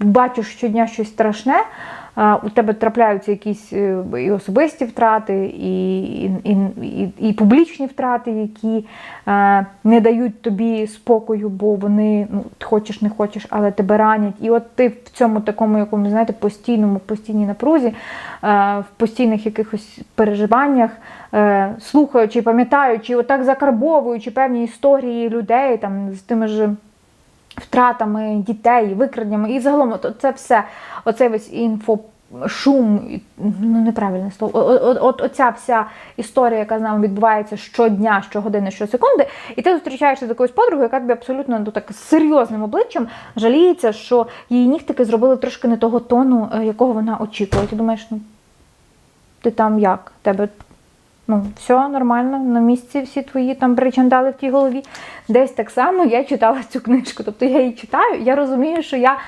бачиш щодня щось страшне, у тебе трапляються якісь е, і особисті втрати, і, і, і, і, публічні втрати, які е, не дають тобі спокою, бо вони ну, хочеш, не хочеш, але тебе ранять. І от ти в цьому такому, якому, знаєте, постійному, постійній напрузі, е, в постійних якихось переживаннях, слухаючи, пам'ятаючи, отак закарбовуючи певні історії людей там з тими ж втратами дітей, викраденнями, і загалом от це все, оцей весь інфошум, і- ну неправильне слово, о- о- от оця вся історія, яка з нами відбувається щодня, щогодини, щосекунди, і ти зустрічаєшся з якоюсь подругою, яка тобі абсолютно ну, так з серйозним обличчям жаліється, що її нігтики зробили трошки не того тону, е, якого вона очікує. Ти думаєш, ну ти там як? Тебе Ну, все нормально, на місці всі твої там причандали в тій голові. Десь так само я читала цю книжку. Тобто я її читаю, я розумію, що я